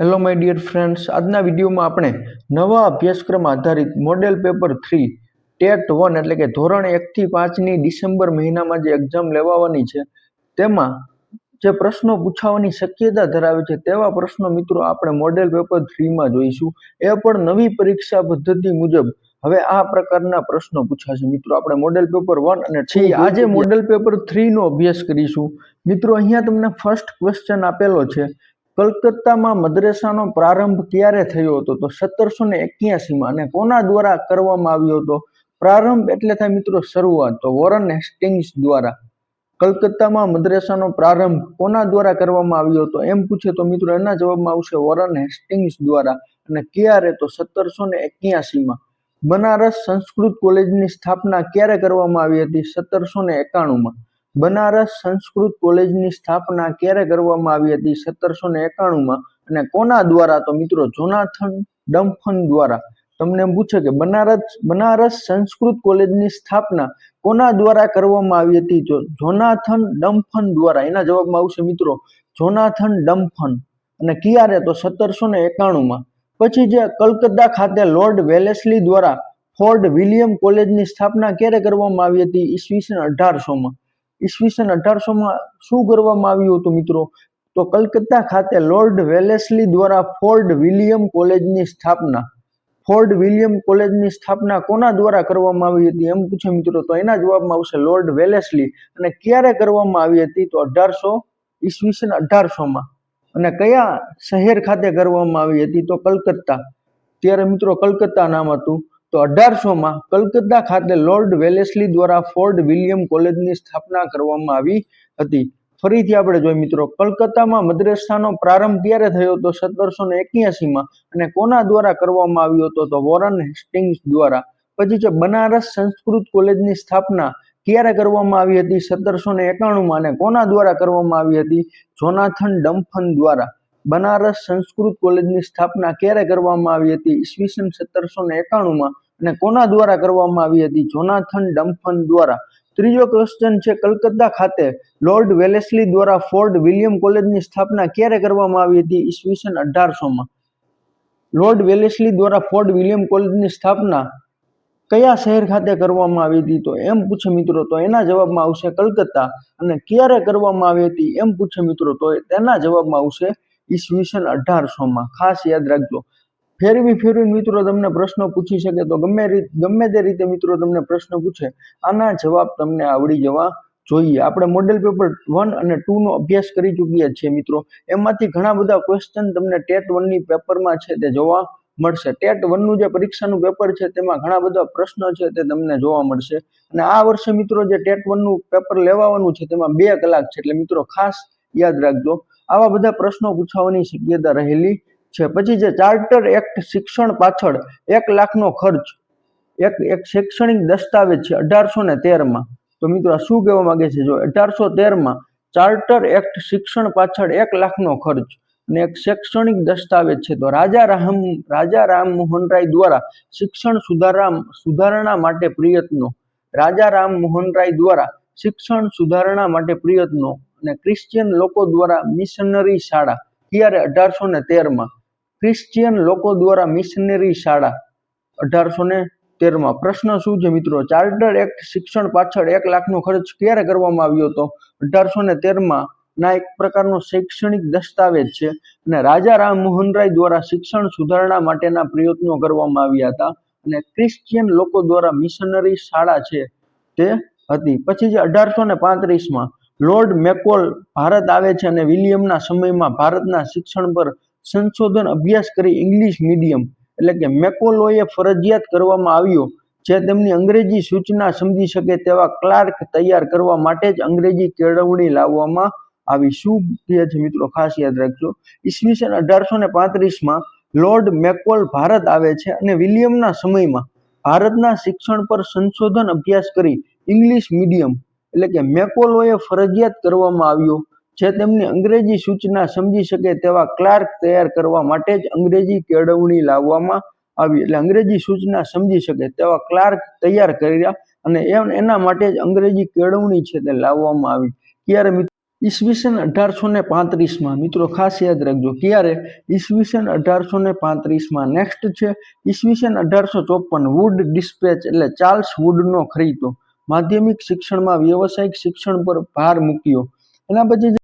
Hello my dear friends આજના વિડીયોમાં આપણે નવા અભ્યાસક્રમ આધારિત model paper three TET one એટલે કે ધોરણ એકથી પાંચની ડિસેમ્બર મહિનામાં જે એક્ઝામ લેવાવાની છે તેમાં જે પ્રશ્નો પૂછાવાની શક્યતા ધરાવે છે તેવા પ્રશ્નો મિત્રો આપણે મોડેલ પેપર થ્રીમાં જોઈશું. એ પણ નવી પરીક્ષા પદ્ધતિ મુજબ. હવે આ પ્રકારના પ્રશ્નો પૂછાશે. મિત્રો આપણે મોડેલ પેપર વન અને થ્રી આજે મોડેલ પેપર થ્રીનો અભ્યાસ કરીશું. મિત્રો અહીંયા તમને ફર્સ્ટ ક્વેશ્ચન આપેલો છે. કલકત્તામાં મદ્રેસાનો પ્રારંભ ક્યારે થયો હતો? તો સત્તરસો ને એક્યાસીમાં અને કોના દ્વારા કરવામાં આવ્યો હતો? પ્રારંભ એટલે થાય મિત્રો શરૂઆત. તો વોરન હેસ્ટિંગ્સ દ્વારા. કલકત્તામાં મદ્રેસાનો પ્રારંભ કોના દ્વારા કરવામાં આવ્યો હતો? એમ પૂછે તો મિત્રો એના જવાબમાં આવશે વોરન હેસ્ટિંગ્સ દ્વારા. અને ક્યારે? તો સત્તરસો ને એક્યાસીમાં. બનારસ સંસ્કૃત કોલેજની સ્થાપના ક્યારે કરવામાં આવી હતી? સત્તરસો ને એકાણુંમાં. બનારસ સંસ્કૃત કોલેજની સ્થાપના ક્યારે કરવામાં આવી હતી? સત્તરસો ને એકાણુંમાં? અને કોના દ્વારા? તો મિત્રો જોનાથન ડમ્ફન દ્વારા. તમને પૂછે કે બનારસ બનારસ સંસ્કૃત કોલેજની સ્થાપના કોના દ્વારા કરવામાં આવી હતી? તો જોનાથન ડમ્ફન દ્વારા. એના જવાબમાં આવશે મિત્રો જોનાથન ડમ્ફન. અને ક્યારે? તો સત્તરસો ને એકાણુંમાં. પછી જે કલકત્તા ખાતે લોર્ડ વેલેસલી દ્વારા ફોર્ડ વિલિયમ કોલેજની સ્થાપના ક્યારે કરવામાં આવી હતી? ઈસવીસન અઢારસોમાં. ઈસવીસન અઢારસોમાં શું કરવામાં આવ્યું હતું મિત્રો? તો કલકત્તા ખાતે લોર્ડ વેલેસલી દ્વારા ફોર્ડ વિલિયમ કોલેજની સ્થાપના. ફોર્ડ વિલિયમ કોલેજની સ્થાપના કોના દ્વારા કરવામાં આવી હતી એમ પૂછે મિત્રો. તો એના જવાબમાં આવશે લોર્ડ વેલેસલી. અને ક્યારે કરવામાં આવી હતી? તો અઢારસો ઈસવીસન અઢારસોમાં. અને કયા શહેર ખાતે કરવામાં આવી હતી? તો કલકત્તા. ત્યારે મિત્રો કલકત્તા નામ હતું. તો અઢારસોમાં કલકત્તા ખાતે લોર્ડ વેલેસ્લી દ્વારા ફોર્ડ વિલિયમ કોલેજની સ્થાપના કરવામાં આવી હતી. ફરીથી આપણે જોઈએ મિત્રો, કલકત્તામાં મદ્રેસાનો પ્રારંભ ક્યારે થયો હતો સત્તરસો ને એક્યાસીમાં અને કોના દ્વારા કરવામાં આવ્યો હતો તો વોરન હેસ્ટિંગ્સ દ્વારા. પછી છે, બનારસ સંસ્કૃત કોલેજની સ્થાપના ક્યારે કરવામાં આવી હતી સત્તરસો ને એકાણુંમાં અને કોના દ્વારા કરવામાં આવી હતી? જોનાથન ડમ્ફન દ્વારા. બનારસ સંસ્કૃત કોલેજની સ્થાપના ક્યારે કરવામાં આવી હતી? ઈસવીસન સત્તરસો ને એકાણુંમાં અને કોના દ્વારા કરવામાં આવી હતી? જોનાથન ડમ્ફન દ્વારા. ત્રીજો ક્વેશ્ચન છે, કલકત્તા ખાતે લોર્ડ વેલેસલી દ્વારા ફોર્ડ વિલિયમ કોલેજની સ્થાપના ક્યારે કરવામાં આવી હતી? ઈસવીસન અઢારસોમાં. લોર્ડ વેલેસલી દ્વારા ફોર્ડ વિલિયમ કોલેજની સ્થાપના કયા શહેર ખાતે કરવામાં આવી હતી? તો એમ પૂછે મિત્રો, તો એના જવાબમાં આવશે કલકત્તા. અને ક્યારે કરવામાં આવી હતી? એમ પૂછે મિત્રો, તો તેના જવાબમાં આવશે ઈસવીસન અઢારસોમાં. ખાસ યાદ રાખજો. ફેરવી ફેરવી મિત્રો તમને પ્રશ્નો પૂછી શકે તો ગમે રીત, ગમે તે રીતે મિત્રો તમને પ્રશ્ન પૂછે, આના જવાબ તમને આવડી જવા જોઈએ. આપણે મોડેલ પેપર વન અને ટુ નો અભ્યાસ કરી ચૂક્યા છીએ મિત્રો. એમાંથી ઘણા બધા ક્વેશ્ચન તમને ટેટ વનની પેપરમાં છે તે જોવા મળશે. ટેટ વનનું જે પરીક્ષાનું પેપર છે તેમાં ઘણા બધા પ્રશ્નો છે તે તમને જોવા મળશે. અને આ વર્ષે મિત્રો જે ટેટ વનનું પેપર લેવાનું છે તેમાં બે કલાક છે. એટલે મિત્રો ખાસ યાદ રાખજો. આવા બધા પ્રશ્નો પૂછાવાની શક્યતા રહેલી છે. પછી જે ચાર્ટર એક્ટ શિક્ષણ પાછળ એક લાખનો ખર્ચ, એક એક શૈક્ષણિક દસ્તાવેજ છે અઢારસો ને તેરમાં. તો મિત્રો શું કહેવા માંગે છે? જો અઢારસો તેરમાં ચાર્ટર એક્ટ શિક્ષણ પાછળ એક લાખનો ખર્ચ અને એક શૈક્ષણિક દસ્તાવેજ છે, તો રાજા રામ રાજા રામ મોહન રાય દ્વારા શિક્ષણ સુધારા, સુધારણા માટે પ્રયત્નો, રાજા રામ મોહન રાય દ્વારા શિક્ષણ સુધારણા માટે પ્રયત્નો અને ક્રિશ્ચિયન લોકો દ્વારા મિશનરી શાળા અત્યારે અઢારસો ને તેરમાં. ક્રિશ્ચિયન લોકો દ્વારા મિશનરી શાળા અઢારસો ને તેરમાં પ્રશ્ન શું છે મિત્રો? ચાર્ટર એક્ટ શિક્ષણ પાછળ એક લાખનો ખર્ચ ક્યારે કરવામાં આવ્યો હતો? અઢારસો ને તેરમાં ના એક પ્રકારનો શૈક્ષણિક દસ્તાવેજ છે અને રાજા રામ મોહન રાય દ્વારા શિક્ષણ સુધારણા માટેના પ્રયત્નો કરવામાં આવ્યા હતા અને ક્રિશ્ચિયન લોકો દ્વારા મિશનરી શાળા છે તે હતી. પછી જે અઢારસો ને પાંત્રીસમાં લોર્ડ મેકોલ ભારત આવે છે અને વિલિયમના સમયમાં ભારતના શિક્ષણ પર સંશોધન અભ્યાસ કરી ઇંગ્લિશ મીડિયમ એટલે કે મેકોલોએ ફરજિયાત કરવામાં આવ્યો, જે તેમની અંગ્રેજી સૂચના સમજી શકે તેવા ક્લાર્ક તૈયાર કરવા માટે જ અંગ્રેજી કેળવણી લાવવામાં આવી. શું કહે છે મિત્રો? ખાસ યાદ રાખજો. ઈસવીસન અઢારસો ને પાંત્રીસમાં લોર્ડ મેકોલ ભારત આવે છે અને વિલિયમના સમયમાં ભારતના શિક્ષણ પર સંશોધન અભ્યાસ કરી ઇંગ્લિશ મીડિયમ એટલે કે મેકોલોએ ફરજિયાત કરવામાં આવ્યો. જે તેમની અંગ્રેજી સૂચના સમજી શકે તેવા ક્લાર્ક તૈયાર કરવા માટે જ અંગ્રેજી કેળવણી લાવવામાં આવી. એટલે અંગ્રેજી સૂચના સમજી શકે તેવા ક્લાર્ક તૈયાર કર્યા અને એના માટે જ અંગ્રેજી કેળવણી છે તે લાવવામાં આવી. ક્યારે ઈસવીસન અઢારસો ને પાંત્રીસમાં. મિત્રો, ખાસ યાદ રાખજો, ક્યારે? ઈસવીસન અઢારસો ને પાંત્રીસમાં. નેક્સ્ટ છે, ઈસવીસન અઢારસો ચોપન. વુડ ડિસ્પેચ એટલે ચાર્લ્સ વુડનો ખરીદો. માધ્યમિક શિક્ષણમાં વ્યવસાયિક શિક્ષણ પર ભાર મૂક્યો. એના પછી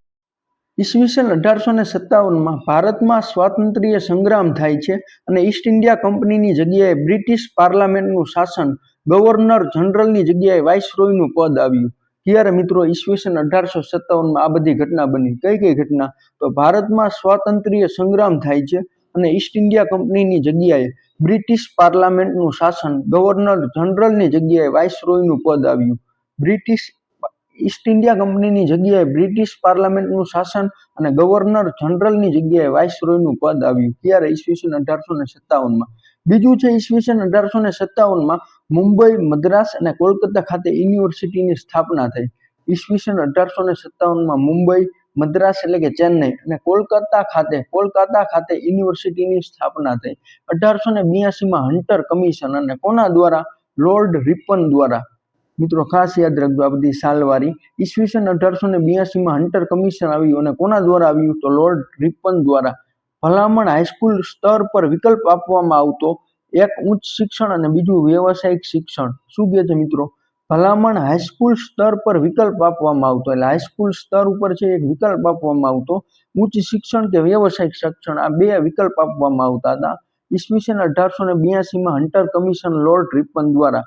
ઈસવીસન અઢારસો ને સત્તાવનમાં ભારતમાં સ્વાતંત્ર્ય સંગ્રામ થાય છે અને ઈસ્ટ ઇન્ડિયા કંપનીની જગ્યાએ બ્રિટિશ પાર્લામેન્ટનું શાસન ગવર્નર જનરલની જગ્યાએ વાઇસરોયનું પદ આવ્યું. ત્યારે મિત્રો ઈસવીસન અઢારસો સત્તાવનમાં આ બધી ઘટના બની. કઈ કઈ ઘટના? તો ભારતમાં સ્વાતંત્ર્ય સંગ્રામ થાય છે અને ઈસ્ટ ઇન્ડિયા કંપનીની જગ્યાએ બ્રિટિશ પાર્લામેન્ટનું શાસન ગવર્નર જનરલની જગ્યાએ વાઇસરોયનું પદ આવ્યું. બ્રિટિશ ઈસ્ટ ઇન્ડિયા કંપનીની જગ્યાએ બ્રિટિશ પાર્લામેન્ટનું શાસન અને ગવર્નર જનરલની જગ્યાએ વાઇસરોયનું પદ આવ્યું. ત્યારે ઈસવીસન અઢારસો ને સત્તાવનમાં. બીજું છે ઈસવીસન અઢારસો ને સત્તાવનમાં મુંબઈ, મદ્રાસ અને કોલકાતા ખાતે યુનિવર્સિટીની સ્થાપના થઈ. ઈસવીસન અઢારસો ને સત્તાવનમાં મુંબઈ, મદ્રાસ એટલે કે ચેન્નઈ અને કોલકાતા ખાતે કોલકાતા ખાતે યુનિવર્સિટીની સ્થાપના થઈ. અઢારસો ને બ્યાસીમાં હન્ટર કમિશન અને કોના દ્વારા? લોર્ડ રિપન દ્વારા. મિત્રો, ખાસ યાદ રાખજો આ બધી સાલવારી. ઈસવીસન અઢારસો ને બ્યાસીમાં હન્ટર કમિશન આવ્યું અને કોના દ્વારા આવ્યું? તો લોર્ડ રિપન દ્વારા. ભલામણ હાઈસ્કૂલ સ્તર પર વિકલ્પ આપવામાં આવતો એક ઉચ્ચ શિક્ષણ અને બીજું વ્યવસાયિક શિક્ષણ. શું કહે છે મિત્રો? ભલામણ હાઈસ્કૂલ સ્તર પર વિકલ્પ આપવામાં આવતો. એટલે હાઈસ્કૂલ સ્તર ઉપર છે એક વિકલ્પ આપવામાં આવતો. ઉચ્ચ શિક્ષણ કે વ્યવસાયિક શિક્ષણ, આ બે વિકલ્પ આપવામાં આવતા હતા. ઈસવીસન અઢારસો ને બ્યાસીમાં હન્ટર કમિશન લોર્ડ રિપન દ્વારા.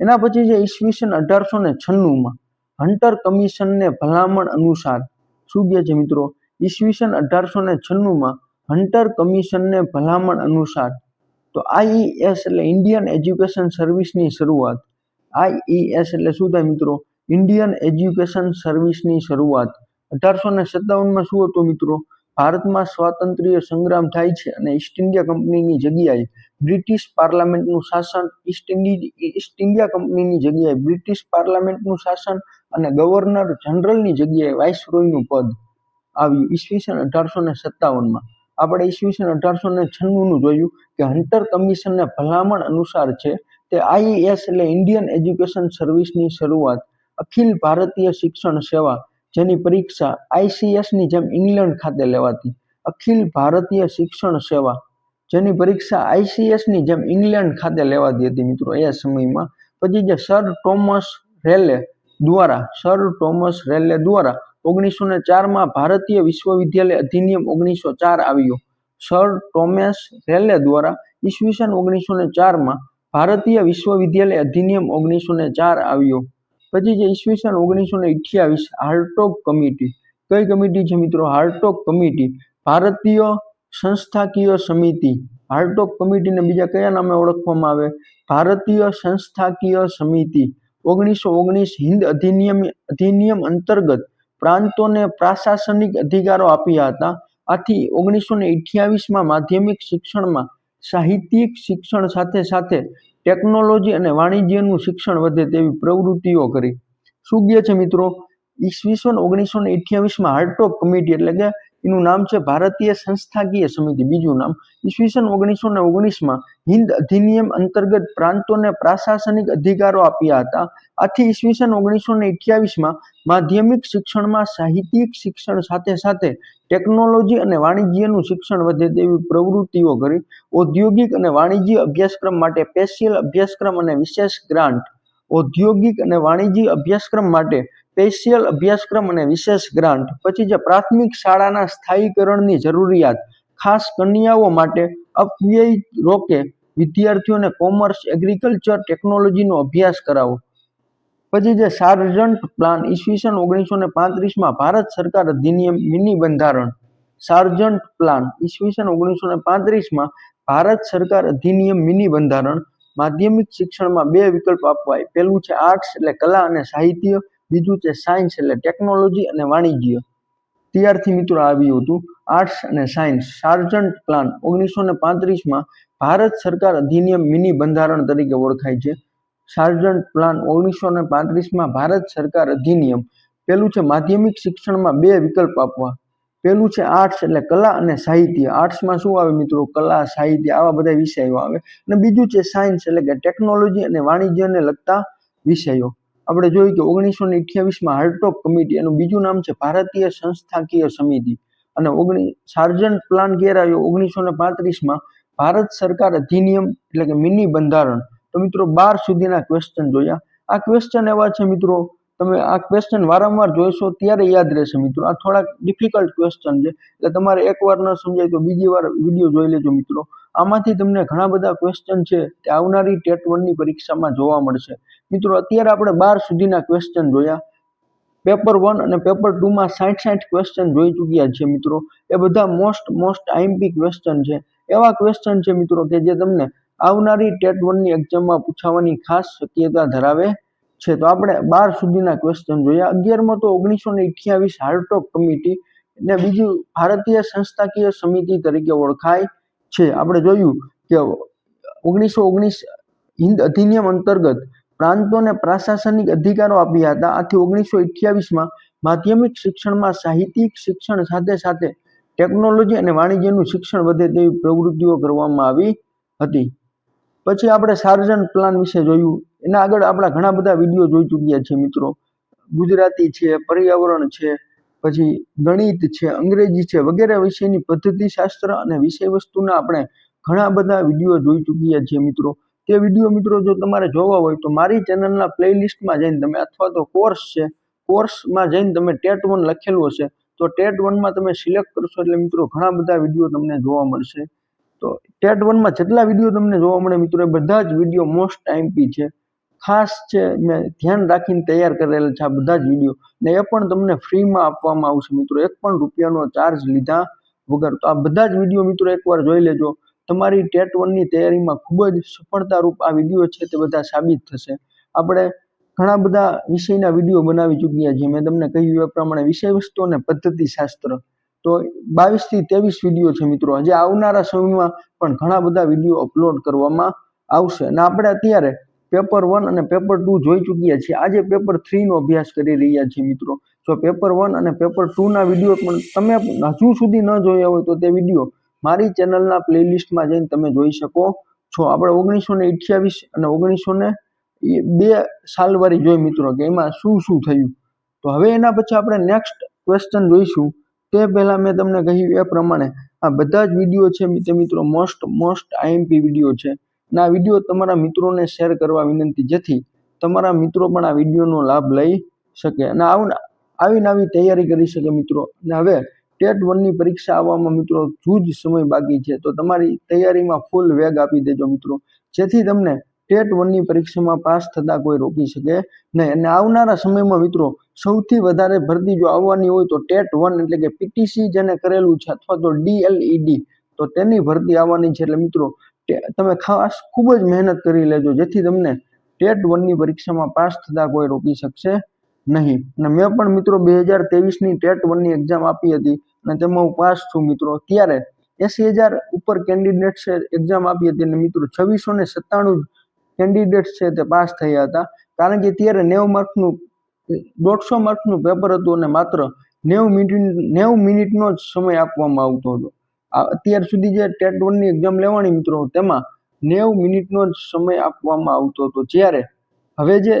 એના પછી છે ઈસવીસન અઢારસો ને છન્નુંમાં હન્ટર કમિશનને ભલામણ અનુસાર શું કહે છે મિત્રો? ઈસવીસન અઢારસો ને છન્નુંમાં હન્ટર કમિશનને ભલામણ અનુસાર તો આઈઈએસ એટલે ઇન્ડિયન એજ્યુકેશન સર્વિસની શરૂઆત. આઈઈએસ એટલે શું થાય મિત્રો? ઇન્ડિયન એજ્યુકેશન સર્વિસની શરૂઆત. અઢારસો ને સત્તાવનમાં શું હતું મિત્રો? ભારતમાં સ્વાતંત્ર્ય સંગ્રામ થાય છે અને ઈસ્ટ ઇન્ડિયા કંપનીની જગ્યાએ બ્રિટિશ પાર્લામેન્ટનું શાસન ઈસ્ટ ઈસ્ટ ઇન્ડિયા કંપનીની જગ્યાએ બ્રિટિશ પાર્લામેન્ટનું શાસન અને ગવર્નર જનરલની જગ્યાએ વાઇસરોયનું પદ આવ્યું. ઈસવીસન અઢારસો ને સત્તાવનમાં. આપણે ઈસવીસન અઢારસો ને છન્નુંનું જોયું કે હન્ટર કમિશનને ભલામણ અનુસાર છે તે આઈએએસ એટલે ઇન્ડિયન એજ્યુકેશન સર્વિસની શરૂઆત અખિલ ભારતીય શિક્ષણ સેવા જેની પરીક્ષા આઈસીએસની જેમ ઇંગ્લેન્ડ ખાતે લેવાતી. અખિલ ભારતીય શિક્ષણ સેવા જેની પરીક્ષા આઈસીએસની જેમ ઇંગ્લેન્ડ ખાતે લેવાતી હતી મિત્રો એ સમયમાં. પછી જે સર ટોમસ રેલે દ્વારા, સર ટોમસ રેલે દ્વારા ઓગણીસો ને ચારમાં ભારતીય વિશ્વવિદ્યાલય અધિનિયમ ઓગણીસો ચાર આવ્યો. સર ટોમસ રેલે દ્વારા ઈસવીસન ઓગણીસો ને ચારમાં ભારતીય વિશ્વવિદ્યાલય અધિનિયમ ઓગણીસો ને ચાર આવ્યો. પછી જે ઈસવીસન ઓગણીસો ને અઠ્યાવીસ હાર્ટોક કમિટી કઈ કમિટી છે મિત્રો? હાર્ટોક કમિટી ભારતીય સંસ્થાકીય સમિતિ. હાર્ટોક કમિટીને બીજા કયા નામે ઓળખવામાં આવે? ભારતીય સંસ્થાકીય સમિતિ. ઓગણીસો ઓગણીસ હિન્દ અધિનિયમ અધિનિયમ અંતર્ગત પ્રાંતોને પ્રાશાસનિક અધિકારો આપ્યા હતા. આથી ઓગણીસો ને અઠ્યાવીસમાં માધ્યમિક શિક્ષણમાં સાહિત્યિક શિક્ષણ સાથે સાથે ટેકનોલોજી અને વાણિજ્યનું શિક્ષણ વધે તેવી પ્રવૃત્તિઓ કરી. શું કહે છે મિત્રો? ઈસવીસન ઓગણીસો ને અઠ્યાવીસમાં હાર્ટોક કમિટી એટલે કે એનું નામ છે ભારતીય સંસ્થાકીય સમિતિ. બીજું નામ, ઈસવીસન ઓગણીસો ને ઓગણીસમાં હિન્દ અધિનિયમ અંતર્ગત પ્રાંતોને પ્રાશાસનિક અધિકારો આપ્યા હતા. આથી ઈસવીસન ઓગણીસો ને અઠ્યાવીસમાં માધ્યમિક શિક્ષણમાં સાહિત્યિક શિક્ષણ સાથે સાથે ટેકનોલોજી અને વાણિજ્યનું શિક્ષણ વધે તેવી પ્રવૃત્તિઓ કરી. ઔદ્યોગિક અને વાણિજ્ય અભ્યાસક્રમ માટે સ્પેશિયલ અભ્યાસક્રમ અને વિશેષ ગ્રાન્ટ. ઔદ્યોગિક અને વાણિજ્ય અભ્યાસક્રમ માટે સ્પેશિયલ અભ્યાસક્રમ અને વિશેષ ગ્રાન્ટ. પછી જે પ્રાથમિક શાળાના સ્થાયીકરણની જરૂરિયાત, ખાસ કન્યાઓ માટે અપવ્યય રોકે વિદ્યાર્થીઓને કોમર્સ, એગ્રીકલ્ચર, ટેકનોલોજીનો અભ્યાસ કરાવો. પછી જે સાર્જન્ટ પ્લાન ઈસવીસન ઓગણીસો ને પાંત્રીસમાં ભારત સરકાર અધિનિયમ મિની બંધારણ. સાર્જન્ટ પ્લાન ઈસવીસન ઓગણીસો ને પાંત્રીસમાં ભારત સરકાર અધિનિયમ મિની બંધારણ, માધ્યમિક શિક્ષણમાં બે વિકલ્પ આપવાય. પહેલું છે આર્ટ્સ એટલે કલા અને સાહિત્ય, બીજું છે સાયન્સ એટલે ટેકનોલોજી અને વાણિજ્ય. ત્યારથી મિત્રો આવ્યું હતું આર્ટ્સ અને સાયન્સ. સાર્જન્ટ પ્લાન ઓગણીસો ને પાંત્રીસમાં ભારત સરકાર અધિનિયમ મિની બંધારણ તરીકે ઓળખાય છે. સાર્જન્ટ પ્લાન ઓગણીસો ને પાંત્રીસમાં ભારત સરકાર અધિનિયમ. પેલું છે માધ્યમિક શિક્ષણમાં બે વિકલ્પ આપવા. પેલું છે આર્ટ્સ એટલે કલા અને સાહિત્ય. આર્ટ્સમાં શું આવે મિત્રો? કલા, સાહિત્ય આવા બધા વિષયો આવે. અને બીજું છે સાયન્સ એટલે કે ટેકનોલોજી અને વાણિજ્યને લગતા વિષયો. આપણે જોયું કે ઓગણીસો ને અઠ્યાવીસમાં હાર્ટોપ કમિટી એનું બીજું નામ છે ભારતીય સંસ્થાકીય સમિતિ. અને ઓગણી, સાર્જન્ટ પ્લાન આવ્યો ઓગણીસો ને પાંત્રીસમાં ભારત સરકાર અધિનિયમ એટલે કે મિની બંધારણ. મિત્રો બાર સુધીના ક્વેશ્ચન જોયા. આ ક્વેશ્ચન એવા છે મિત્રો, તમે આ ક્વેશ્ચન વારંવાર જોઈશો ત્યારે યાદ રહેશે મિત્રો. આ થોડાક ડિફિકલ્ટ ક્વેશ્ચન છે. એટલે તમારે એકવાર ન સમજાય તો બીજી વાર વીડિયો જોઈ લેજો મિત્રો. આમાંથી તમને ઘણા બધા ક્વેશ્ચન છે તે આવનારી ટેટ વનની પરીક્ષામાં જોવા મળશે. મિત્રો, અત્યારે આપણે બાર સુધીના ક્વેશ્ચન જોયા. પેપર વન અને પેપર ટુમાં સાઠ સાઠ ક્વેશ્ચન જોઈ ચૂક્યા છે મિત્રો. એ બધા મોસ્ટ મોસ્ટ આઈએમપી ક્વેશ્ચન છે. એવા ક્વેશ્ચન છે મિત્રો કે જે તમને આવનારી ટેટ વનની એક્ઝામમાં પૂછાવાની ખાસ શક્યતા ધરાવે છે. તો આપણે બાર સુધીના ક્વેશ્ચન જોયા અગિયારમાં તો ઓગણીસો ને અઠ્યાવીસ હાર્ટોક કમિટી ને બીજું ભારતીય સંસ્થાકીય સમિતિ તરીકે ઓળખાય છે. આપણે જોયું કે ઓગણીસો ઓગણીસ હિન્દ અધિનિયમ અંતર્ગત પ્રાંતોને પ્રશાસનિક અધિકારો આપ્યા હતા. આથી ઓગણીસો અઠ્યાવીસમાં માધ્યમિક શિક્ષણમાં સાહિત્યિક શિક્ષણ સાથે સાથે ટેકનોલોજી અને વાણિજ્યનું શિક્ષણ વધે તેવી પ્રવૃત્તિઓ કરવામાં આવી હતી. પછી આપણે સાર્જન પ્લાન વિશે જોયું. એના આગળ આપણા ઘણા બધા વીડિયો જોઈ ચૂક્યા છે મિત્રો. ગુજરાતી છે, પર્યાવરણ છે, પછી ગણિત છે, અંગ્રેજી છે, વગેરે વિષયની પદ્ધતિશાસ્ત્ર અને વિષય વસ્તુના આપણે ઘણા બધા વીડિયો જોઈ ચૂક્યા છીએ મિત્રો. તે વીડિયો મિત્રો જો તમારે જોવા હોય તો મારી ચેનલના પ્લેલિસ્ટમાં જઈને તમે અથવા તો કોર્સ છે, કોર્સમાં જઈને તમે ટેટ વન લખેલું હશે, તો ટેટ વનમાં તમે સિલેક્ટ કરશો એટલે મિત્રો ઘણા બધા વીડિયો તમને જોવા મળશે. તો ટેટ વનમાં જેટલા વીડિયો તમને જોવા મળે મિત્રો, એ બધા જ વીડિયો મોસ્ટ ટાઈમપી છે. ખાસ છે, મેં ધ્યાન રાખીને તૈયાર કરેલા છે આ બધા જ વીડિયો. ને એ પણ તમને ફ્રીમાં આપવામાં આવશે મિત્રો. એક પણ રૂપિયાનો ચાર્જ લીધા વગર. તો આ બધા જ વીડિયો મિત્રો એકવાર જોઈ લેજો. તમારી ટેટ વનની તૈયારીમાં ખૂબ જ સફળતારૂપ આ વીડિયો છે, તે બધા સાબિત થશે. આપણે ઘણા બધા વિષયના વીડિયો બનાવી ચૂક્યા છીએ. મેં તમને કહ્યું એ પ્રમાણે વિષય વસ્તુ અને પદ્ધતિશાસ્ત્ર. તો બાવીસથી ત્રેવીસ વીડિયો છે મિત્રો. હજી આવનારા સમયમાં પણ ઘણા બધા વીડિયો અપલોડ કરવામાં આવશે. અને આપણે અત્યારે પેપર વન અને પેપર ટુ જોઈ ચૂક્યા છીએ. આજે પેપર થ્રીનો અભ્યાસ કરી રહ્યા છીએ મિત્રો. જો પેપર વન અને પેપર ટુના વીડિયો પણ તમે હજુ સુધી ન જોયા હોય તો તે વીડિયો મારી ચેનલના પ્લેલિસ્ટમાં જઈને તમે જોઈ શકો છો. આપણે ઓગણીસો ને અઠ્યાવીસ અને ઓગણીસો ને બે સાલવારી જોઈ મિત્રો કે એમાં શું શું થયું. તો હવે એના પછી આપણે નેક્સ્ટ ક્વેશ્ચન જોઈશું. તે પહેલાં મેં તમને કહ્યું એ પ્રમાણે આ બધા જ વીડિયો છે તે મિત્રો મોસ્ટ મોસ્ટ આઈએમપી વીડિયો છે. અને આ વીડિયો તમારા મિત્રોને શેર કરવા વિનંતી જેથી તમારા મિત્રો પણ આ વિડીયોનો લાભ લઈ શકે. અને આવું આવી તૈયારી કરી શકે મિત્રો. અને હવે ટેટ વનની પરીક્ષા આવવામાં મિત્રો જૂજ સમય બાકી છે. તો તમારી તૈયારીમાં ફૂલ વેગ આપી દેજો મિત્રો. જેથી તમને ટેટ વનની પરીક્ષામાં પાસ થતા કોઈ રોકી શકે નહીં. અને આવનારા સમયમાં મિત્રો, સૌથી વધારે ભરતી જો આવવાની હોય તો ટેટ વન એટલે કે પીટીસી જેને કરેલું છે અથવા તો ડીએલઈડી તો તેની ભરતી આવવાની છે. એટલે મિત્રો તમે ખાસ ખૂબ જ મહેનત કરી લેજો, જેથી તમને ટેટ વનની પરીક્ષામાં પાસ થતા કોઈ રોકી શકશે નહીં. અને મેં પણ મિત્રો બે હજાર તેવીસની ટેટ વનની એક્ઝામ આપી હતી અને તેમાં હું પાસ છું મિત્રો. ત્યારે એસી હજાર ઉપર કેન્ડિડેટ્સે એક્ઝામ આપી હતી અને મિત્રો છવ્વીસો ને સત્તાણું કેન્ડિડેટ્સ છે તે પાસ થયા હતા. કારણ કે ત્યારે નેવું માર્કનું, દોઢસો માર્કનું પેપર હતું અને માત્ર નેવું મિનિટ નેવું મિનિટનો જ સમય આપવામાં આવતો હતો. અત્યાર સુધી જે ટેટ વનની એક્ઝામ લેવાની મિત્રો, તેમાં નેવું મિનિટનો જ સમય આપવામાં આવતો હતો. જ્યારે હવે જે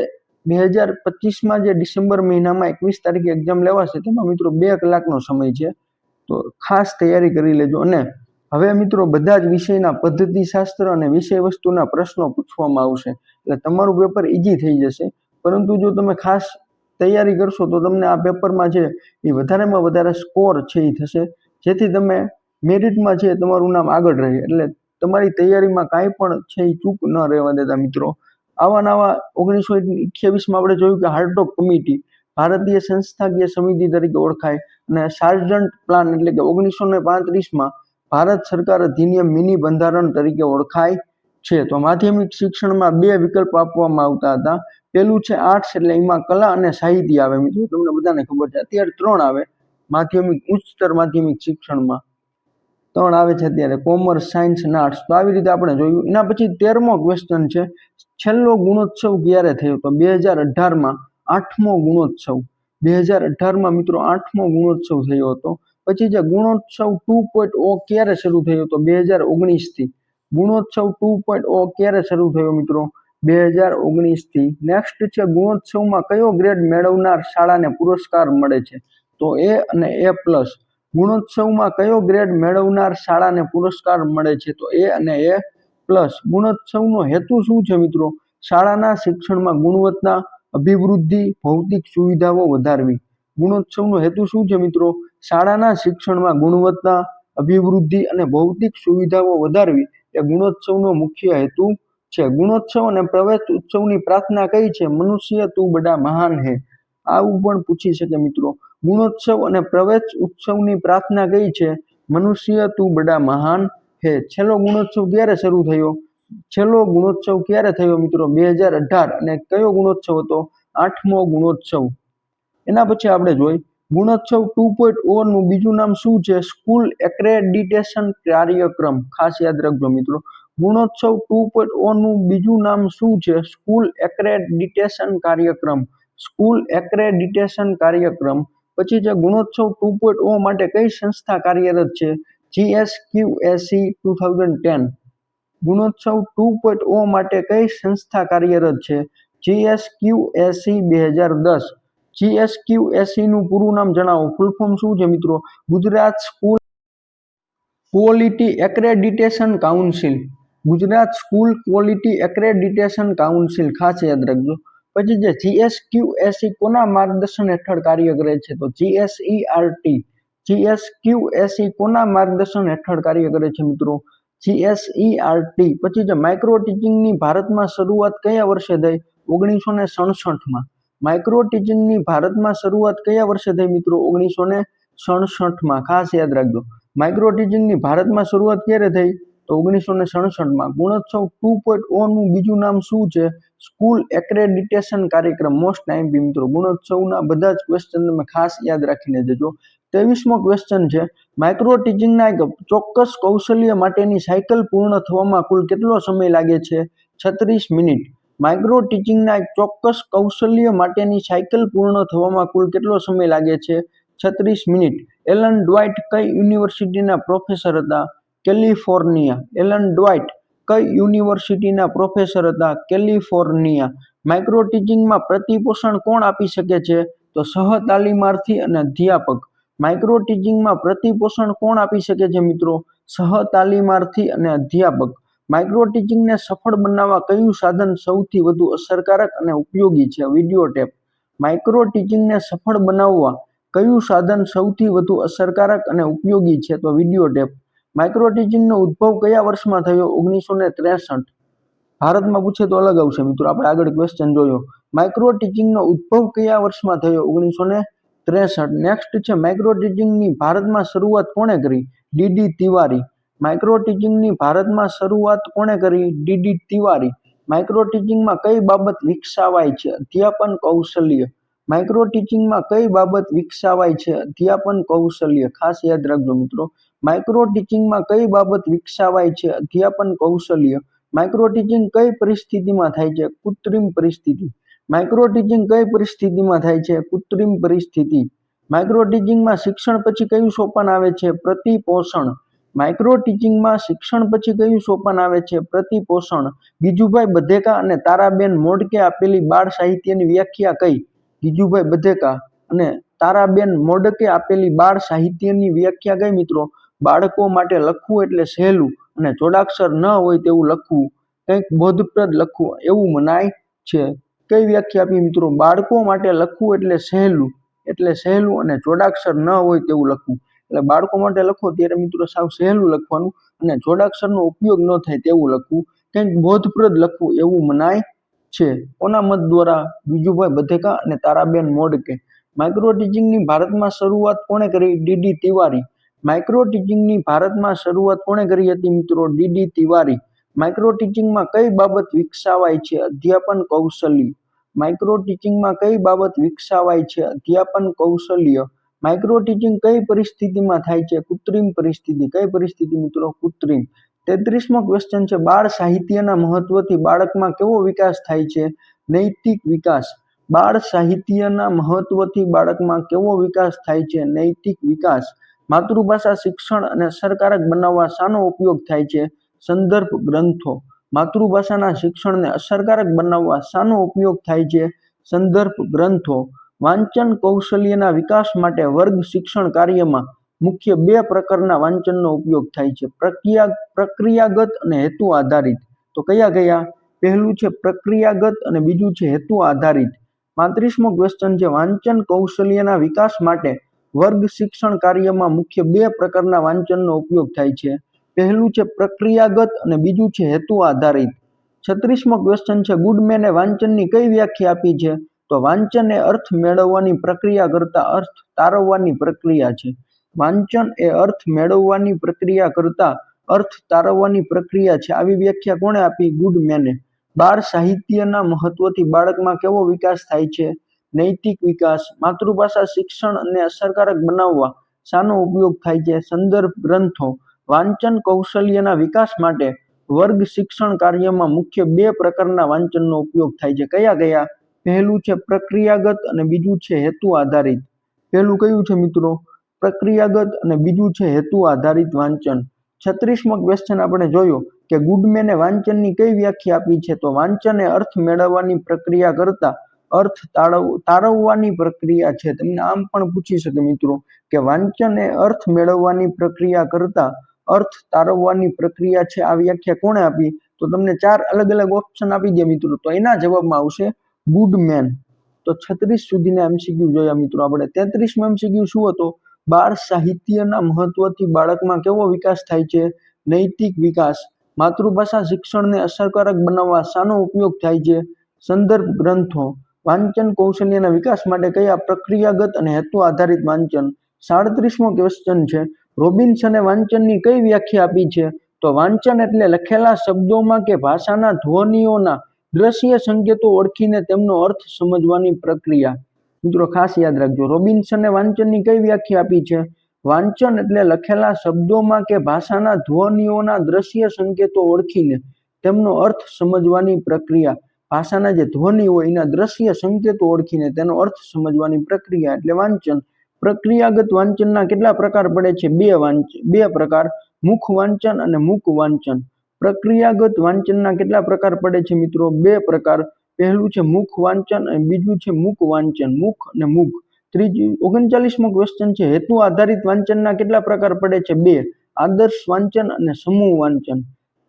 બે હજાર પચીસમાં જે ડિસેમ્બર મહિનામાં એકવીસ તારીખે એક્ઝામ લેવાશે, તેમાં મિત્રો બે કલાકનો સમય છે. તો ખાસ તૈયારી કરી લેજો અને હવે મિત્રો બધા જ વિષયના પદ્ધતિશાસ્ત્ર અને વિષય વસ્તુના પ્રશ્નો પૂછવામાં આવશે. એટલે તમારું પેપર ઇઝી થઈ જશે. પરંતુ જો તમે ખાસ તૈયારી કરશો તો તમને આ પેપરમાં જે એ વધારેમાં વધારે સ્કોર છે એ થશે. જેથી તમે મેરિટમાં છે તમારું નામ આગળ રહે. એટલે તમારી તૈયારીમાં કાંઈ પણ છે એ ચૂક ન રહેવા દેતા મિત્રો. આવા નવા ઓગણીસો અઠ્યાવીસમાં આપણે જોયું કે હાર્ટોક કમિટી ભારતીય સંસ્થાકીય સમિતિ તરીકે ઓળખાય. અને સાર્જન્ટ પ્લાન એટલે કે ઓગણીસો ને પાંત્રીસમાં ભારત સરકાર અધિનિયમ મિની બંધારણ તરીકે ઓળખાય છે. તો માધ્યમિક શિક્ષણમાં બે વિકલ્પ આપવામાં આવતા હતા. પેલું છે આર્ટ્સ એટલે એમાં કલા અને સાહિત્ય આવે. મિત્રો, તમને બધાને ખબર છે, અત્યારે ત્રણ આવે માધ્યમિક, ઉચ્ચતર માધ્યમિક શિક્ષણમાં. ત્રણ આવે છે અત્યારે કોમર્સ સાયન્સ અને આર્ટ્સ તો આવી રીતે આપણે જોયું. એના પછી તેરમો ક્વેશ્ચન છે, છેલ્લો ગુણોત્સવ ક્યારે થયો? તો બે હજાર અઢારમાં આઠમો ગુણોત્સવ. બે હજાર અઢારમાં મિત્રો આઠમો ગુણોત્સવ થયો હતો. પછી જે ગુણોત્સવ ટુ પોઈન્ટ ઓ ક્યારે શરૂ થયો તો બે હજાર ઓગણીસથી. ગુણોત્સવ ટુ પોઈન્ટ ઓ ક્યારે શરૂ થયો મિત્રો? બે હજાર ઓગણીસથી. નેક્સ્ટ છે ગુણોત્સવમાં કયો ગ્રેડ મેળવનાર શાળાને પુરસ્કાર મળે છે? તો એ અને એ પ્લસ ગુણોત્સવમાં કયો ગ્રેડ મેળવનાર શાળાને પુરસ્કાર મળે છે? તો એ અને એ પ્લસ ગુણોત્સવનો હેતુ શું છે મિત્રો? શાળાના શિક્ષણમાં ગુણવત્તા, અભિવૃદ્ધિ, ભૌતિક સુવિધાઓ વધારવી. ગુણોત્સવનો હેતુ શું છે મિત્રો? શાળાના શિક્ષણમાં ગુણવત્તા, અભિવૃદ્ધિ અને ભૌતિક સુવિધાઓ વધારવી એ ગુણોત્સવનો મુખ્ય હેતુ છે. ગુણોત્સવ અને પ્રવેશ ઉત્સવની પ્રાર્થના કઈ છે? મનુષ્ય તું બડા મહાન હે. આવું પણ પૂછી શકે મિત્રો. ગુણોત્સવ અને પ્રવેશ ઉત્સવની પ્રાર્થના કઈ છે? મનુષ્ય તું બડા મહાન હે. છેલ્લો ગુણોત્સવ ક્યારે શરૂ થયો? છેલ્લો ગુણોત્સવ ક્યારે થયો મિત્રો? બે હજાર અઢાર. અને કયો ગુણોત્સવ હતો? આઠમો ગુણોત્સવ. એના પછી આપણે જોઈ. ગુણોત્સવ ટુ પોઈન્ટ ઓનું બીજું નામ શું છે? સ્કૂલ એક્રેડિટેશન કાર્યક્રમ. ખાસ યાદ રાખજો મિત્રો. ગુણોત્સવ ટુ પોઈન્ટ ઓનું બીજું નામ શું છે? સ્કૂલ એક્રેડિટેશન કાર્યક્રમ. સ્કૂલ એક્રેડિટેશન કાર્યક્રમ. પછી છે ગુણોત્સવ ટુ પોઈન્ટ ઓ માટે કઈ સંસ્થા કાર્યરત છે? GSQAC two thousand ten Gunotsav two point O માટે કઈ સંસ્થા કાર્યરત છે? જીએસક્યુએસી બે હજાર દસ. જીએસક્યુએસી નું પૂરું નામ જણાવો. ફૂલ ફોર્મ શું છે મિત્રો? Gujarat school quality accreditation council. Gujarat school quality accreditation council. ખાસ યાદ રાખજો. પછી જે જીએસક્યુએસસી કોના માર્ગદર્શન હેઠળ કાર્ય કરે છે? તો જીએસઈઆરટી જીએસક્યુએસસી કોના માર્ગદર્શન હેઠળ કાર્ય કરે છે મિત્રો? જીએસઈઆરટી પછી જે માઇક્રો ટીચિંગની ભારતમાં શરૂઆત કયા વર્ષે થઈ? ઓગણીસો ને સડસઠમાં. માઇક્રો ટીચિંગની ભારતમાં શરૂઆત કયા વર્ષે થઈ મિત્રો? ઓગણીસો ને સડસઠમાં ખાસ યાદ રાખજો. માઇક્રો ટીચિંગની ભારતમાં શરૂઆત ક્યારે થઈ? તો ઓગણીસો ને સડસઠમાં ગુણોત્સવ ટુ પોઈન્ટ ઓનું બીજું નામ શું છે? સ્કૂલ એક્રેડિટેશન કાર્યક્રમ. મોસ્ટ આઈમ્પી મિત્રો, ગુણોત્સવના બધા જ ક્વેશ્ચન તમે ખાસ યાદ રાખીને જજો. ત્રેવીસમો ક્વેશ્ચન છે. માઇક્રો ટીચિંગના એક ચોક્કસ કૌશલ્ય માટેની સાયકલ પૂર્ણ થવામાં કુલ કેટલો સમય લાગે છે? છત્રીસ મિનિટ. માઇક્રો ટીચિંગના ચોક્કસ કૌશલ્ય માટેની સાયકલ પૂર્ણ થવામાં કુલ કેટલો સમય લાગે છે? છત્રીસ મિનિટ. એલન ડ્વાઇટ કઈ યુનિવર્સિટીના પ્રોફેસર હતા? કેલિફોર્નિયા. એલન ડ્વાઇટ કઈ યુનિવર્સિટીના પ્રોફેસર હતા? કેલિફોર્નિયા. માઇક્રો ટીચિંગમાં પ્રતિપોષણ કોણ આપી શકે છે? તો સહ તાલીમાર્થી અને અધ્યાપક. માઇક્રો ટીચિંગમાં પ્રતિપોષણ કોણ આપી શકે છે મિત્રો? સહ તાલીમાર્થી અને અધ્યાપક. માઇક્રો ટીચિંગને સફળ બનાવવા કયું સાધન સૌથી વધુ અસરકારક અને ઉપયોગી છે? Video tap. માઇક્રો ટીચિંગને સફળ બનાવવા કયું સાધન સૌથી વધુ અસરકારક અને ઉપયોગી છે? તો વીડિયો ટેપ. માઇક્રો ટીચિંગનો ઉદ્ભવ કયા વર્ષમાં થયો? ઓગણીસો ને ત્રેસઠ. ભારતમાં પૂછે તો અલગ આવશે મિત્રો. આપણે આગળ ક્વેશ્ચન જોયો. માઇક્રો ટીચિંગનો ઉદ્ભવ કયા વર્ષમાં થયો? ઓગણીસો ને ત્રેસઠ. નેક્સ્ટ છે, માઇક્રો ટીચિંગની ભારતમાં શરૂઆત કોણે કરી? ડીડી તિવારી. માઇક્રો ટીચિંગની ભારતમાં શરૂઆત કોણે કરી? ડીડી તિવારી. માઇક્રો ટીચિંગમાં કઈ બાબત વિકસાવાય છે? અધ્યાપન કૌશલ્ય. માઇક્રો ટીચિંગમાં કઈ બાબત વિકસાવાય છે? અધ્યાપન કૌશલ્ય. ખાસ યાદ રાખજો મિત્રો. માઇક્રો ટીચિંગમાં કઈ બાબત વિકસાવાય છે? અધ્યાપન કૌશલ્ય. માઇક્રો ટીચિંગ કઈ પરિસ્થિતિમાં થાય છે? કૃત્રિમ પરિસ્થિતિ. માઇક્રો ટીચિંગ કઈ પરિસ્થિતિમાં થાય છે? કૃત્રિમ પરિસ્થિતિ. માઇક્રો ટીચિંગમાં શિક્ષણ પછી કયું સોપાન આવે છે? પ્રતિપોષણ. માઇક્રો ટીચિંગમાં શિક્ષણ પછી કયું સોપાન આવે છે? પ્રતિપોષણ. ગીજુભાઈ બધેકા અને તારાબેન મોડકે આપેલી બાળ સાહિત્યની વ્યાખ્યા કઈ? ગીજુભાઈ બધેકા અને તારાબેન મોડકે આપેલી બાળ સાહિત્યની વ્યાખ્યા કઈ મિત્રો? બાળકો માટે લખવું એટલે સહેલું અને જોડાક્ષર ન હોય તેવું લખવું. કંઈક બોધપ્રદ લખવું એવું મનાય છે. કઈ વ્યાખ્યા આપી મિત્રો? બાળકો માટે લખવું એટલે સહેલું. એટલે સહેલું અને જોડાક્ષર ન હોય તેવું લખવું. એટલે બાળકો માટે લખો ત્યારે મિત્રો સાવ સહેલું લખવાનું અને જોડાક્ષરનો ઉપયોગ ન થાય તેવું લખવું. કંઈક બોધપ્રદ લખવું એવું મનાય છે. કોના મત દ્વારા બીજુભાઈ બધેકા અને તારાબેન મોડકે. માઇક્રો ટીચિંગની ભારતમાં શરૂઆત કોણે કરી? ડીડી તિવારી. માઇક્રો ટીચિંગની ભારતમાં શરૂઆત કોણે કરી હતી મિત્રો? ડીડી તિવારી. માઇક્રો ટીચિંગમાં કઈ બાબત વિકસાવાય છે? અધ્યાપન કૌશલ્ય. માઇક્રો ટીચિંગમાં કઈ બાબત વિકસાવાય છે? અધ્યાપન કૌશલ્ય. માઇક્રો ટીચિંગ કઈ પરિસ્થિતિમાં થાય છે? કૃત્રિમ પરિસ્થિતિ. કઈ પરિસ્થિતિ મિત્રો? કૃત્રિમ. તેત્રીસમો ક્વેશ્ચન છે, બાળ સાહિત્યના મહત્વથી બાળકમાં કેવો વિકાસ થાય છે? નૈતિક વિકાસ. બાળ સાહિત્યના મહત્વથી બાળકમાં કેવો વિકાસ થાય છે? નૈતિક વિકાસ. માતૃભાષા શિક્ષણ અને અસરકારક બનાવવા શાનો ઉપયોગ થાય છે? સંદર્ભ ગ્રંથો. માતૃભાષાના શિક્ષણને અસરકારક બનાવવા શાનો ઉપયોગ થાય છે? સંદર્ભ ગ્રંથો. વાંચન કૌશલ્યના વિકાસ માટે વર્ગ શિક્ષણ કાર્યમાં મુખ્ય બે પ્રકારના વાંચનનો ઉપયોગ થાય છે. પ્રક્રિયા, પ્રક્રિયાગત અને હેતુ આધારિત. તો કયા કયા? પહેલું છે પ્રક્રિયાગત અને બીજું છે હેતુ આધારિત. પાંત્રીસમો ક્વેશ્ચન છે વાંચન કૌશલ્યના વિકાસ માટે વર્ગ શિક્ષણ કાર્યમાં મુખ્ય બે પ્રકારના વાંચનનો ઉપયોગ થાય છે. પહેલું છે પ્રક્રિયાગત અને બીજું છે હેતુ આધારિત. છત્રીસમો ક્વેશ્ચન છે ગુડમેને વાંચનની કઈ વ્યાખ્યા આપી છે? તો વાંચન એ અર્થ મેળવવાની પ્રક્રિયા કરતા અર્થ તારવવાની પ્રક્રિયા છે. વાંચન એ અર્થ મેળવવાની પ્રક્રિયા કરતા અર્થ તારવવાની પ્રક્રિયા છે. આવી વ્યાખ્યા કોણે આપી? ગુડમેને બાળ સાહિત્યના મહત્વથી બાળકમાં કેવો વિકાસ થાય છે? નૈતિક વિકાસ, માતૃભાષા શિક્ષણ અને અસરકારક બનાવવા શાનો ઉપયોગ થાય છે? સંદર્ભ ગ્રંથો, વાંચન કૌશલ્યના વિકાસ માટે વર્ગ શિક્ષણ કાર્યમાં મુખ્ય બે પ્રકારના વાંચનનો ઉપયોગ થાય છે. કયા કયા? પહેલું છે પ્રક્રિયાગત અને બીજું છે હેતુ આધારિત. પહેલું કયું છે મિત્રો? પ્રક્રિયાગત અને બીજું છે હેતુ આધારિત વાંચન. છત્રીસમો ક્વેશ્ચન આપણે જોયો કે ગુડમેને વાંચનની કઈ વ્યાખ્યા આપી છે? તો વાંચન એ અર્થ મેળવવાની પ્રક્રિયા કરતા અર્થ તાળવ, તારવવાની પ્રક્રિયા છે. તમને આમ પણ પૂછી શકે મિત્રો કે વાંચન એ અર્થ મેળવવાની પ્રક્રિયા કરતા અર્થ તારવવાની પ્રક્રિયા છે. આ વ્યાખ્યા કોણે આપી? તો તમને ચાર અલગ અલગ ઓપ્શન આપી દે મિત્રો. તો એના જવાબમાં આવશે ગુડમેન તો છત્રીસ સુધીના એમસીક્યુ જોયા મિત્રો આપણે. તેત્રીસમાં એમસીક્યુ શું હતો? બાળ સાહિત્યના મહત્વથી બાળકમાં કેવો વિકાસ થાય છે? નૈતિક વિકાસ. માતૃભાષા શિક્ષણને અસરકારક બનાવવા શાનો ઉપયોગ થાય છે? સંદર્ભ ગ્રંથો. વાંચન કૌશલ્યના વિકાસ માટે કયા પ્રક્રિયાગત અને હેતુ આધારિત વાંચન? સાડત્રીસમો ક્વેશ્ચન છે, રોબિન્સને વાંચનની કઈ વ્યાખ્યા આપી છે? તો વાંચન એટલે લખેલા શબ્દોમાં કે ભાષાના ધ્વનિઓના દ્રશ્ય સંકેતો ઓળખીને તેમનો અર્થ સમજવાની પ્રક્રિયા. મિત્રો, ખાસ યાદ રાખજો, રોબિન્સને વાંચનની કઈ વ્યાખ્યા આપી છે? વાંચન એટલે લખેલા શબ્દોમાં કે ભાષાના ધ્વનિઓના દ્રશ્ય સંકેતો ઓળખીને તેમનો અર્થ સમજવાની પ્રક્રિયા. ભાષાના જે ધ્વનિ હોય, એના દ્રશ્ય સંકેતો ઓળખીને તેનો અર્થ સમજવાની પ્રક્રિયા એટલે વાંચન. પ્રક્રિયાગત વાંચનના કેટલા પ્રકાર પડે છે? બે વાંચ, બે પ્રકાર, મુખ વાંચન અને મૂક વાંચન. પ્રક્રિયાગત વાંચનના કેટલા પ્રકાર પડે છે મિત્રો? બે પ્રકાર. પહેલું છે મુખ વાંચન અને બીજું છે મુખ વાંચન. મુખ અને મુખ. ત્રીજું ઓગણચાલીસમો ક્વેશ્ચન છે, હેતુ આધારિત વાંચનના કેટલા પ્રકાર પડે છે? બે. આદર્શ વાંચન અને સમૂહ વાંચન.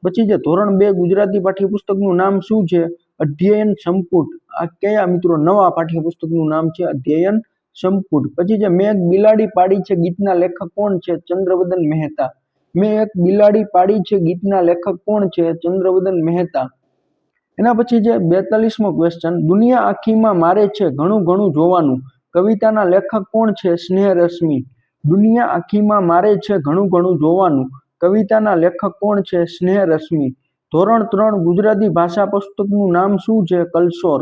પછી જે ધોરણ બે, ગુજરાતી પાઠ્યપુસ્તકનું નામ શું છે? અધ્યયન સંપુટ. આ કયા મિત્રો નવા પાઠ્યપુસ્તકનું નામ છે? અધ્યયન સંપુટ. પછી જે મેઘ બિલાડી પાડી છે, ગીતના લેખક કોણ છે? ચંદ્રવદન મહેતા. મેં એક બિલાડી પાડી છે, ગીતના લેખક કોણ છે, ચંદ્રવદન મહેતા. એના પછી જે બેતાલીસમો ક્વેશ્ચન દુનિયા આખીમાં મારે છે, ઘણું ઘણું જોવાનું. કવિતાના લેખક કોણ છે સ્નેહ રશ્મિ દુનિયા આખીમાં મારે છે, ઘણું ઘણું જોવાનું. કવિતાના લેખક કોણ છે સ્નેહ રશ્મિ ધોરણ ત્રણ, ગુજરાતી ભાષા પુસ્તકનું નામ શું છે કલસોર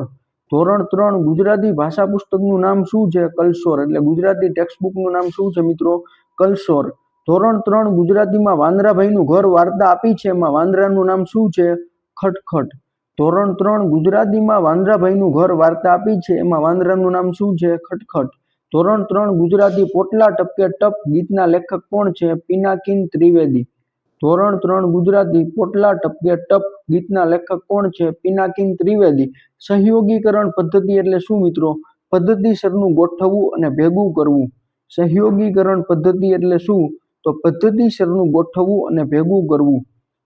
ધોરણ ત્રણ, ગુજરાતી ભાષા પુસ્તકનું નામ શું છે કલસોર એટલે ગુજરાતી ટેક્સ્ટબુકનું નામ શું છે, મિત્રો? કલસોર ધોરણ ત્રણ ગુજરાતીમાં વાંદરાભાઈનું ઘર વાર્તા આપી છે. એમાં વાંદરાનું નામ શું છે? ખટખટ. ધોરણ ત્રણ ગુજરાતીમાં વાંદરાભાઈનું ઘર વાર્તા આપી છે. એમાં વાંદરાનું નામ શું છે? ખટખટ. ધોરણ ત્રણ ગુજરાતી પોટલા ટપકે ટપ ગીતના લેખક કોણ છે? પિનાકિન ત્રિવેદી. ધોરણ ત્રણ ગુજરાતી પોટલા ટપકે ટપ ગીતના લેખક કોણ છે? પિનાકિન ત્રિવેદી. સહયોગીકરણ પદ્ધતિ એટલે શું મિત્રો? પદ્ધતિસરનું ગોઠવવું અને ભેગું કરવું. સહયોગીકરણ પદ્ધતિ એટલે શું? તો પદ્ધતિસરનું ગોઠવવું અને ભેગું કરવું.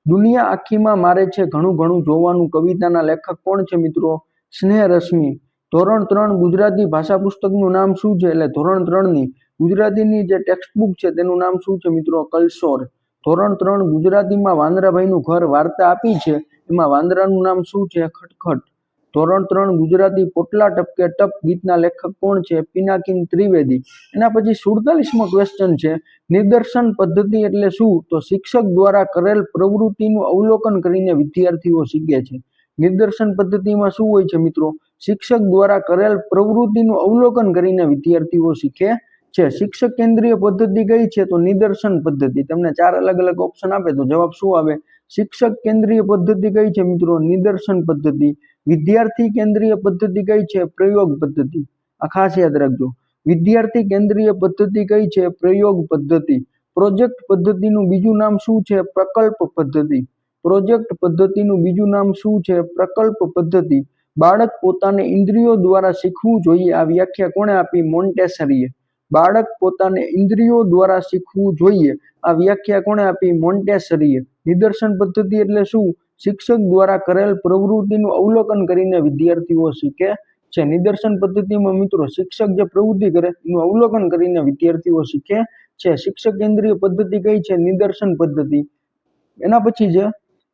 દુનિયા આખીમાં મારે છે ઘણું ઘણું જોવાનું. કવિતાના લેખક કોણ છે મિત્રો? સ્નેહ રશ્મિ ધોરણ ત્રણ ગુજરાતી ભાષા પુસ્તકનું નામ શું છે? એટલે ધોરણ ત્રણની. ગુજરાતીની જે ટેક્સ્ટ બુક છે તેનું નામ શું છે મિત્રો? કલશોર. ધોરણ ત્રણ ગુજરાતીમાં વાંદરાભાઈનું ઘર વાર્તા આપી છે. એમાં વાંદરાનું નામ શું છે? ખટખટ. ધોરણ ત્રણ ગુજરાતી પોટલા ટપકે ટપ ગીતના લેખક કોણ છે? પિનાકિન ત્રિવેદી. એના પછી સુડતાલીસમો ક્વેશ્ચન છે, નિદર્શન પદ્ધતિ એટલે શું? તો શિક્ષક દ્વારા કરેલ પ્રવૃત્તિનું અવલોકન કરીને વિદ્યાર્થીઓ શીખે છે. નિદર્શન પદ્ધતિમાં શું હોય છે મિત્રો? શિક્ષક દ્વારા કરેલ પ્રવૃત્તિનું અવલોકન કરીને વિદ્યાર્થીઓ શીખે છે. શિક્ષક કેન્દ્રીય પદ્ધતિ કઈ છે? તો નિદર્શન પદ્ધતિ. તમને ચાર અલગ અલગ ઓપ્શન આપે તો જવાબ શું આવે? શિક્ષક કેન્દ્રીય પદ્ધતિ કઈ છે મિત્રો? નિદર્શન પદ્ધતિ. વિદ્યાર્થી કેન્દ્રીય પદ્ધતિ કઈ છે? પ્રયોગ પદ્ધતિ. આ ખાસ યાદ રાખજો. વિદ્યાર્થી કેન્દ્રીય પદ્ધતિ કઈ છે? પ્રયોગ પદ્ધતિ. પ્રોજેક્ટ પદ્ધતિનું બીજું નામ શું છે? પ્રકલ્પ પદ્ધતિ. પ્રોજેક્ટ પદ્ધતિનું બીજું નામ શું છે? પ્રકલ્પ પદ્ધતિ. બાળક પોતાને ઇન્દ્રિયો દ્વારા શીખવું જોઈએ. આ વ્યાખ્યા કોણે આપી? મોન્ટેસરીએ. બાળક પોતાને ઇન્દ્રિયો દ્વારા શીખવું જોઈએ. આ વ્યાખ્યા કોણે આપી? મોન્ટેસરીએ. નિદર્શન પદ્ધતિ એટલે શું? શિક્ષક દ્વારા કરેલ પ્રવૃત્તિનું અવલોકન કરીને વિદ્યાર્થીઓ શીખે છે. નિદર્શન પદ્ધતિમાં મિત્રો, શિક્ષક જે પ્રવૃત્તિ કરે એનું અવલોકન કરીને વિદ્યાર્થીઓ શીખે છે. શિક્ષક કેન્દ્રીય પદ્ધતિ કઈ છે? નિદર્શન પદ્ધતિ. એના પછી છે,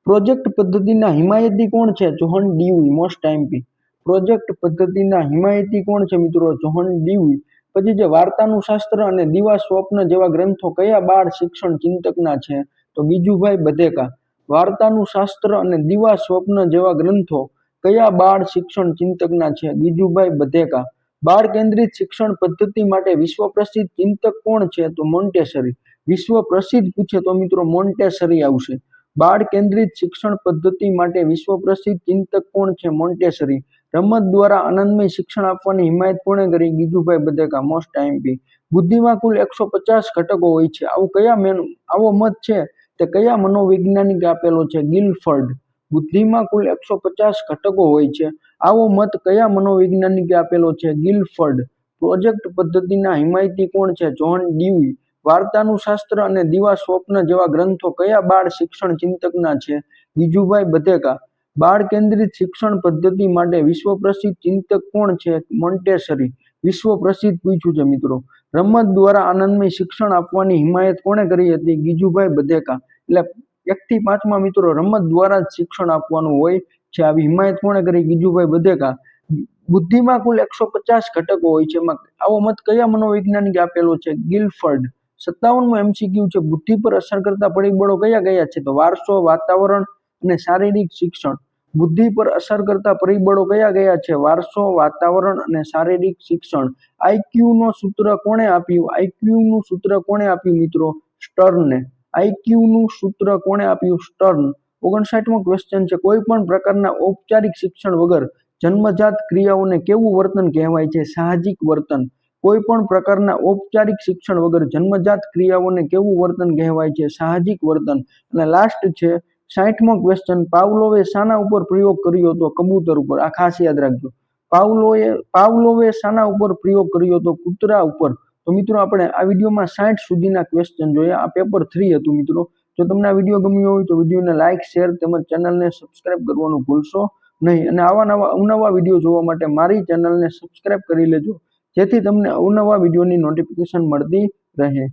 પ્રોજેક્ટ પદ્ધતિના હિમાયતી કોણ છે? જોહન ડીવી મોસ્ટ ટાઈમપી પ્રોજેક્ટ પદ્ધતિના હિમાયતી કોણ છે મિત્રો? જોહન ડીવી પછી જે વાર્તાનું શાસ્ત્ર અને દીવા સ્વપ્ન જેવા ગ્રંથો કયા બાળ શિક્ષણ ચિંતકના છે? તો ગીજુભાઈ બધેકા, વાર્તાનું શાસ્ત્ર અને દીવા સ્વપ્ન જેવા ગ્રંથો કયા બાળ શિક્ષણ ચિંતકના છે? ગીજુભાઈ બધેકા, બાળ કેન્દ્રિત શિક્ષણ પદ્ધતિ માટે વિશ્વ પ્રસિદ્ધ ચિંતક કોણ છે? તો મોન્ટેસરી. વિશ્વ પ્રસિદ્ધ પૂછે તો મિત્રો મોન્ટેસરી આવશે. બાળ કેન્દ્રિત શિક્ષણ પદ્ધતિ માટે વિશ્વ પ્રસિદ્ધ ચિંતક કોણ છે? મોન્ટેસરી. રમત દ્વારા આનંદમય શિક્ષણ આપવાની હિમાયત કોણે કરી? ગીજુભાઈ બધેકા મોસ્ટ આઈમ્પી બુદ્ધિમાં કુલ એકસો પચાસ ઘટકો હોય છે. આવું કયા મેન, આવો મત છે? તે કયા મનોવૈજ્ઞાનિકે આપેલો છે? ગિલફર્ડ. બુદ્ધિમાં કુલ એકસો પચાસ ઘટકો હોય છે. આવો મત કયા મનોવૈજ્ઞાનિકે આપેલો છે? ગિલફર્ડ. પ્રોજેક્ટ પદ્ધતિના હિમાયતી કોણ છે? John Dewey. વાર્તાનું શાસ્ત્ર અને દીવા સ્વપ્ન જેવા ગ્રંથો કયા બાળ શિક્ષણ ચિંતકના છે? ગીજુભાઈ બધેકા. બાળ કેન્દ્રિત શિક્ષણ પદ્ધતિ માટે વિશ્વ પ્રસિદ્ધ ચિંતક કોણ છે? મોન્ટેસરી. વિશ્વ પ્રસિદ્ધ પૂછ્યું છે મિત્રો. રમત દ્વારા આનંદમય શિક્ષણ આપવાની હિમાયત કોણે કરી હતી? ગીજુભાઈ બધેકા. એટલે એક થી પાંચમાં મિત્રો, રમત દ્વારા જ શિક્ષણ આપવાનું હોય છે. આવી હિમાયત કોણે કરી? ગીજુભાઈ બધેકા. બુદ્ધિમાં કુલ એકસો પચાસ ઘટકો હોય છે. એમાં આવો મત કયા મનોવૈજ્ઞાનિકે આપેલો છે? ગિલફર્ડ. સત્તાવનમાં એમસીક્યુ છે. બુદ્ધિ પર અસર કરતા પરિબળો કયા કયા છે? તો વારસો, વાતાવરણ અને શારીરિક શિક્ષણ. બુદ્ધિ પર અસર કરતા પરિબળો કયા કયા છે? વારસો, વાતાવરણ અને શારીરિક શિક્ષણ. આઈક્યુ નો સૂત્ર કોણે આપ્યું? આઈક્યુ નું સૂત્ર કોણે આપ્યું મિત્રો? સ્ટર્નને. આઈક્યુ નું સૂત્ર કોણે આપ્યું? સ્ટર્ન. ઓગણસાઠમો ક્વેશ્ચન છે. કોઈ પણ પ્રકારના ઔપચારિક શિક્ષણ વગર જન્મજાત ક્રિયાઓને કેવું વર્તન કહેવાય છે? સાહજિક વર્તન. કોઈ પણ પ્રકારના ઔપચારિક શિક્ષણ વગર જન્મજાત ક્રિયાઓને કેવું વર્તન કહેવાય છે? સાહજિક વર્તન. અને લાસ્ટ છે સાઠમો ક્વેશ્ચન પાવલોવે શાના ઉપર પ્રયોગ કર્યો હતો કબૂતર ઉપર, આ ખાસ યાદ રાખજો. પાવલોએ પાવલોવે શાના ઉપર પ્રયોગ કર્યો હતો કૂતરા ઉપર. તો મિત્રો આપણે આ વિડીયોમાં સાઠ સુધીના ક્વેશ્ચન જોયા. આ પેપર થ્રી હતું મિત્રો. જો તમને આ વીડિયો ગમ્યો હોય તો વિડીયોને લાઇક શેર તેમજ ચેનલને સબસ્ક્રાઇબ કરવાનું ભૂલશો નહીં. અને આવા નવા, અવનવા વીડિયો જોવા માટે મારી ચેનલને સબસ્ક્રાઇબ કરી લેજો. જેથી તમને અવનવા વિડીયોની નોટિફિકેશન મળતી રહે.